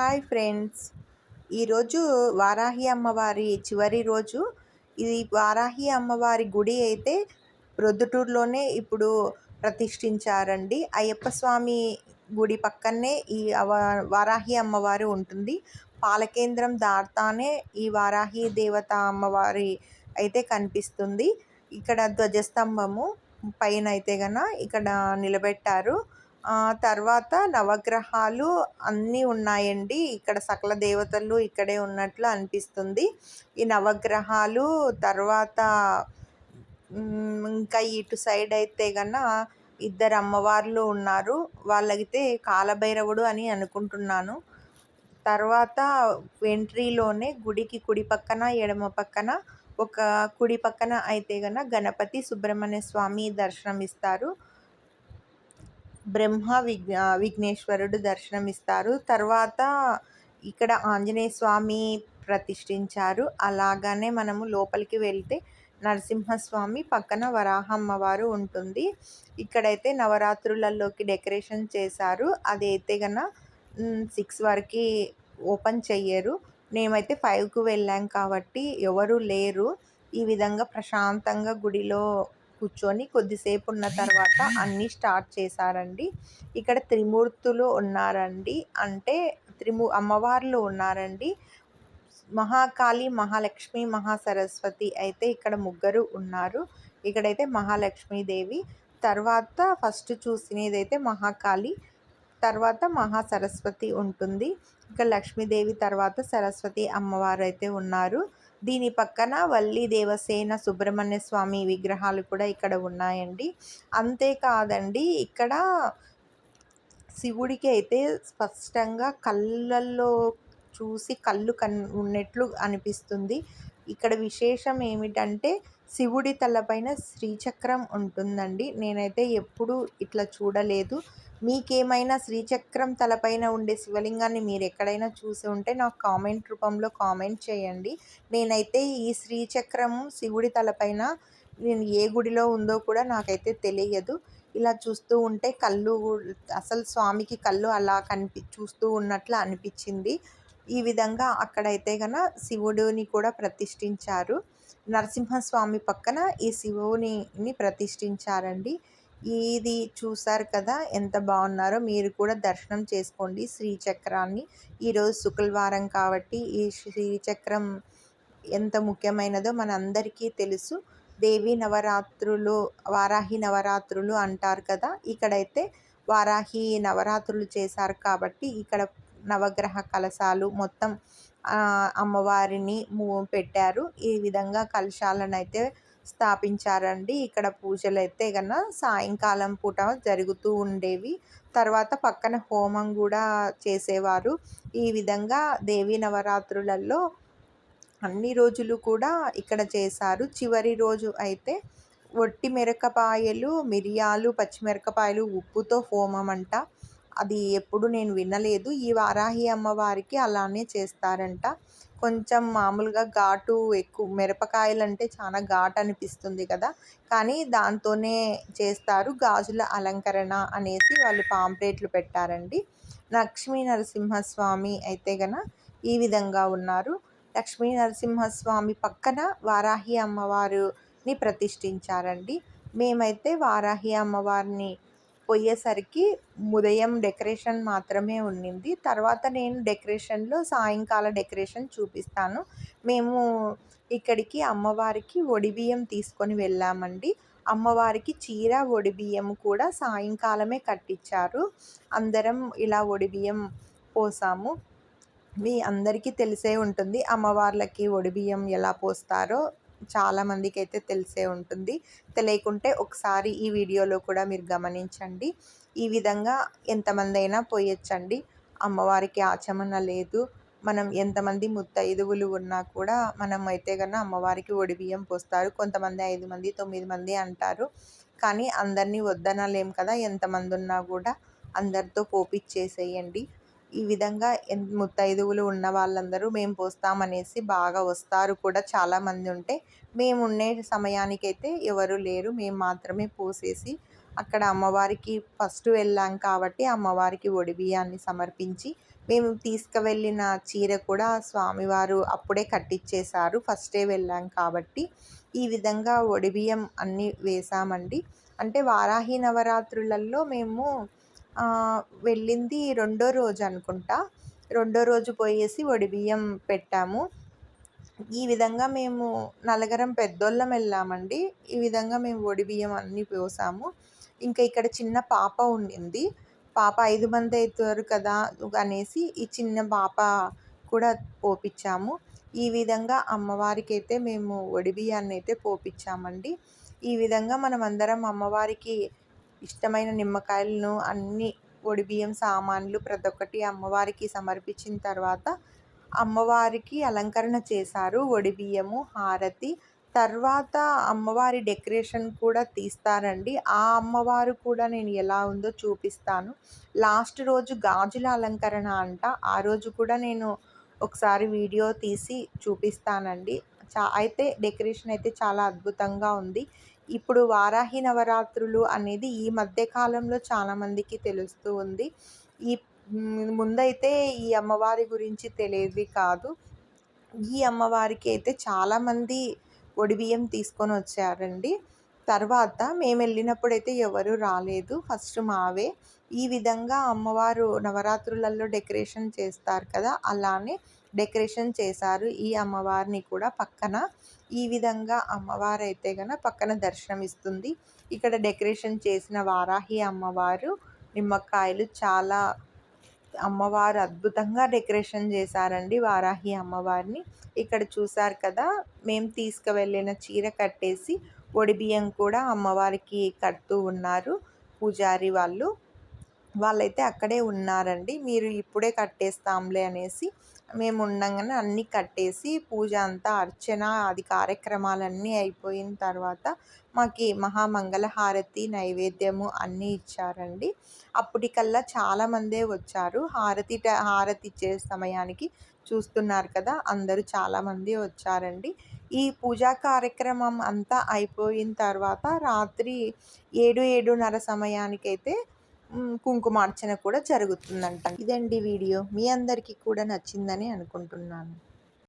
Hi friends. ఈరోజు వారాహి అమ్మవారి చివరి రోజు. ఇది వారాహి అమ్మవారి గుడి అయితే ప్రొద్దుటూరులోనే ఇప్పుడు ప్రతిష్ఠించారండి. అయ్యప్ప స్వామి గుడి పక్కనే ఈ వారాహి అమ్మవారి ఉంటుంది. పాలకేంద్రం దాటానే ఈ వారాహి దేవత అమ్మవారి అయితే కనిపిస్తుంది. ఇక్కడ ధ్వజస్తంభము పైన అయితే గన ఇక్కడ నిలబెట్టారు. తర్వాత నవగ్రహాలు అన్నీ ఉన్నాయండి. ఇక్కడ సకల దేవతలు ఇక్కడే ఉన్నట్లు అనిపిస్తుంది. ఈ నవగ్రహాలు తర్వాత ఇంకా ఇటు సైడ్ అయితే గన ఇద్దరు అమ్మవార్లు ఉన్నారు. వాళ్ళైతే కాలభైరవుడు అని అనుకుంటున్నాను. తర్వాత ఎంట్రీలోనే గుడికి కుడి పక్కన ఎడమ పక్కన ఒక కుడి పక్కన అయితే గన గణపతి సుబ్రహ్మణ్య స్వామి దర్శనం ఇస్తారు బ్రహ్మ విఘ్న విఘ్నేశ్వరుడు దర్శనమిస్తారు. తర్వాత ఇక్కడ ఆంజనేయ స్వామి ప్రతిష్ఠించారు. అలాగనే మనము లోపలికి వెళ్తే నరసింహస్వామి పక్కన వరాహమ్మవారు ఉంటుంది. ఇక్కడైతే నవరాత్రులలోకి డెకరేషన్ చేశారు. అదైతే గన సిక్స్ వరకు ఓపెన్ చెయ్యరు. మేమైతే ఫైవ్కు వెళ్ళాం కాబట్టి ఎవరు లేరు. ఈ విధంగా ప్రశాంతంగా గుడిలో కూర్చొని కొద్దిసేపు ఉన్న తర్వాత అన్నీ స్టార్ట్ చేశారండి. ఇక్కడ త్రిమూర్తులు ఉన్నారండి. అంటే త్రిము అమ్మవార్లు ఉన్నారండి. మహాకాళి మహాలక్ష్మి మహాసరస్వతి అయితే ఇక్కడ ముగ్గురు ఉన్నారు. ఇక్కడైతే మహాలక్ష్మీదేవి. తర్వాత ఫస్ట్ చూసినదైతే మహాకాళి తర్వాత మహాసరస్వతి ఉంటుంది. ఇక లక్ష్మీదేవి తర్వాత సరస్వతి అమ్మవారు అయితే ఉన్నారు. దీని పక్కన వల్లి దేవసేన సుబ్రహ్మణ్య స్వామి విగ్రహాలు కూడా ఇక్కడ ఉన్నాయండి. అంతేకాదండి ఇక్కడ శివుడికి అయితే స్పష్టంగా కళ్ళల్లో చూసి కళ్ళు కన్ ఉన్నట్లు అనిపిస్తుంది. ఇక్కడ విశేషం ఏమిటంటే శివుడి తలపైన శ్రీచక్రం ఉంటుందండి. నేనైతే ఎప్పుడూ ఇట్లా చూడలేదు. మీకేమైనా శ్రీచక్రం తలపైన ఉండే శివలింగాన్ని మీరు ఎక్కడైనా చూసి ఉంటే నాకు కామెంట్ రూపంలో కామెంట్ చేయండి. నేనైతే ఈ శ్రీచక్రం శివుడి తలపైన నేను ఏ గుడిలో ఉందో కూడా నాకైతే తెలియదు. ఇలా చూస్తూ ఉంటే కళ్ళు అసలు స్వామికి కళ్ళు అలా కనిపి చూస్తూ ఉన్నట్లు అనిపించింది. ఈ విధంగా అక్కడైతే గన శివుడిని కూడా ప్రతిష్ఠించారు. నరసింహస్వామి పక్కన ఈ శివుని ప్రతిష్ఠించారండి. ఇది చూసారు కదా ఎంత బాగున్నారో. మీరు కూడా దర్శనం చేసుకోండి శ్రీచక్రాన్ని. ఈరోజు శుక్రవారం కాబట్టి ఈ శ్రీచక్రం ఎంత ముఖ్యమైనదో మనందరికీ తెలుసు. దేవి నవరాత్రులు వారాహి నవరాత్రులు అంటారు కదా. ఇక్కడైతే వారాహి నవరాత్రులు చేశారు కాబట్టి ఇక్కడ నవగ్రహ కలశాలు మొత్తం అమ్మవారిని పెట్టారు. ఈ విధంగా కలశాలను అయితే స్థాపించారండి. ఇక్కడ పూజలు అయితే కన్నా సాయంకాలం పూట జరుగుతూ ఉండేవి. తర్వాత పక్కన హోమం కూడా చేసేవారు. ఈ విధంగా దేవి నవరాత్రులలో అన్ని రోజులు కూడా ఇక్కడ చేశారు. చివరి రోజు అయితే వట్టి మిరకపాయలు మిరియాలు పచ్చిమిరపకాయలు ఉప్పుతో హోమం అంట. అది ఎప్పుడు నేను వినలేదు. ఈ వారాహి అమ్మవారికి అలానే చేస్తారంట. కొంచెం మామూలుగా ఘాటు ఎక్కువ మిరపకాయలు అంటే చాలా ఘాటు అనిపిస్తుంది కదా. కానీ దాంతోనే చేస్తారు. గాజుల అలంకరణ అనేసి వాళ్ళు పాంప్లెట్లు పెట్టారండి. లక్ష్మీ నరసింహస్వామి అయితే గన ఈ విధంగా ఉన్నారు. లక్ష్మీ నరసింహస్వామి పక్కన వారాహి అమ్మవారిని ప్రతిష్ఠించారండి. మేమైతే వారాహి అమ్మవారిని పోయేసరికి ఉదయం డెకరేషన్ మాత్రమే ఉండింది. తర్వాత నేను డెకరేషన్లో సాయంకాల డెకరేషన్ చూపిస్తాను. మేము ఇక్కడికి అమ్మవారికి ఒడిబియ్యం తీసుకొని వెళ్ళామండి. అమ్మవారికి చీర బియ్యం కూడా సాయంకాలమే కట్టించారు. అందరం ఇలా ఒడిబియ్యం పోసాము. మీ అందరికీ తెలిసే ఉంటుంది అమ్మవార్లకి ఒడిబియ్యం ఎలా పోస్తారో. చాలామందికి అయితే తెలిసే ఉంటుంది. తెలియకుంటే ఒకసారి ఈ వీడియోలో కూడా మీరు గమనించండి. ఈ విధంగా ఎంతమంది అయినా పోయొచ్చండి. అమ్మవారికి ఆచమన లేదు. మనం ఎంతమంది ముత్తైదువులు ఉన్నా కూడా మనం అయితే కన్నా అమ్మవారికి బియ్యం పోస్తారు. కొంతమంది ఐదు మంది తొమ్మిది మంది అంటారు. కానీ అందరినీ వద్దనలేం కదా. ఎంతమంది ఉన్నా కూడా అందరితో పోపిచ్చేసేయండి. ఈ విధంగా ముత్తైదువులు ఉన్న వాళ్ళందరూ మేము పోస్తామనేసి బాగా వస్తారు కూడా చాలామంది ఉంటే. మేము ఉండే సమయానికైతే ఎవరు లేరు. మేము మాత్రమే పోసేసి అక్కడ అమ్మవారికి ఫస్ట్ వెళ్ళాం కాబట్టి అమ్మవారికి బియ్యాన్ని సమర్పించి మేము తీసుకువెళ్ళిన చీర కూడా స్వామివారు అప్పుడే కట్టించేశారు ఫస్టే వెళ్ళాం కాబట్టి ఈ విధంగా ఒడిబియ్యం అన్నీ వేసామండి. అంటే వారాహి నవరాత్రులలో మేము వెళ్ళింది రెండో రోజు అనుకుంటా. రెండో రోజు పోయేసి వడిబియ్యం పెట్టాము. ఈ విధంగా మేము నలగరం పెద్దోళ్ళం వెళ్ళామండి. ఈ విధంగా మేము వడిబియ్యం అన్నీ పోసాము. ఇంకా ఇక్కడ చిన్న పాప ఉండింది. పాప ఐదు మంది అవుతారు కదా అనేసి ఈ చిన్న పాప కూడా పోపించాము ఈ విధంగా అమ్మవారికి అయితే మేము ఒడిబియ్యాన్ని అయితే పోపించామండి ఈ విధంగా మనం అందరం అమ్మవారికి ఇష్టమైన నిమ్మకాయలను అన్ని ఒడిబియ్యం సామాన్లు ప్రతి ఒక్కటి అమ్మవారికి సమర్పించిన తర్వాత అమ్మవారికి అలంకరణ చేశారు. ఒడిబియ్యము హారతి. తర్వాత అమ్మవారి డెకరేషన్ కూడా తీస్తారండి. ఆ అమ్మవారు కూడా నేను ఎలా ఉందో చూపిస్తాను. లాస్ట్ రోజు గాజుల అలంకరణ అంట. ఆ రోజు కూడా నేను ఒకసారి వీడియో తీసి చూపిస్తానండి. చా అయితే డెకరేషన్ అయితే చాలా అద్భుతంగా ఉంది. ఇప్పుడు వారాహి నవరాత్రులు అనేది ఈ మధ్య కాలంలో చాలామందికి తెలుస్తూ ఉంది. ఈ ముందైతే ఈ అమ్మవారి గురించి తెలియదు కాదు. ఈ అమ్మవారికి అయితే చాలామంది ఒడిబియ్యం తీసుకొని వచ్చారండి. తర్వాత మేము వెళ్ళినప్పుడు అయితే ఎవరు రాలేదు. ఫస్ట్ మావే. ఈ విధంగా అమ్మవారు నవరాత్రులలో డెకరేషన్ చేస్తారు కదా అలానే డెకరేషన్ చేశారు ఈ అమ్మవారిని కూడా పక్కన. ఈ విధంగా అమ్మవారు అయితే గన పక్కన దర్శనం ఇస్తుంది ఇక్కడ డెకరేషన్ చేసిన వారాహి అమ్మవారు నిమ్మకాయలు చాలా అమ్మవారు అద్భుతంగా డెకరేషన్ చేశారండి వారాహి అమ్మవారిని. ఇక్కడ చూసారు కదా మేము తీసుకువెళ్ళిన చీర కట్టేసి ఒడిబియ్యం కూడా అమ్మవారికి కడుతూ ఉన్నారు పూజారి వాళ్ళు. వాళ్ళైతే అక్కడే ఉన్నారండి. మీరు ఇప్పుడే కట్టేస్తాంలే అనేసి మేము ఉండగానే అన్నీ కట్టేసి పూజ అంతా అర్చన అది కార్యక్రమాలన్నీ అయిపోయిన తర్వాత మాకు మహామంగళ హారతి నైవేద్యము అన్నీ ఇచ్చారండి. అప్పటికల్లా చాలామందే వచ్చారు. హారతి హారతి ఇచ్చే సమయానికి చూస్తున్నారు కదా అందరూ చాలామంది వచ్చారండి. ఈ పూజా కార్యక్రమం అంతా అయిపోయిన తర్వాత రాత్రి ఏడు ఏడున్నర సమయానికైతే కుంకుమార్చన కూడా జరుగుతుందంట. ఇదండి వీడియో. మీ అందరికీ కూడా నచ్చిందని అనుకుంటున్నాను.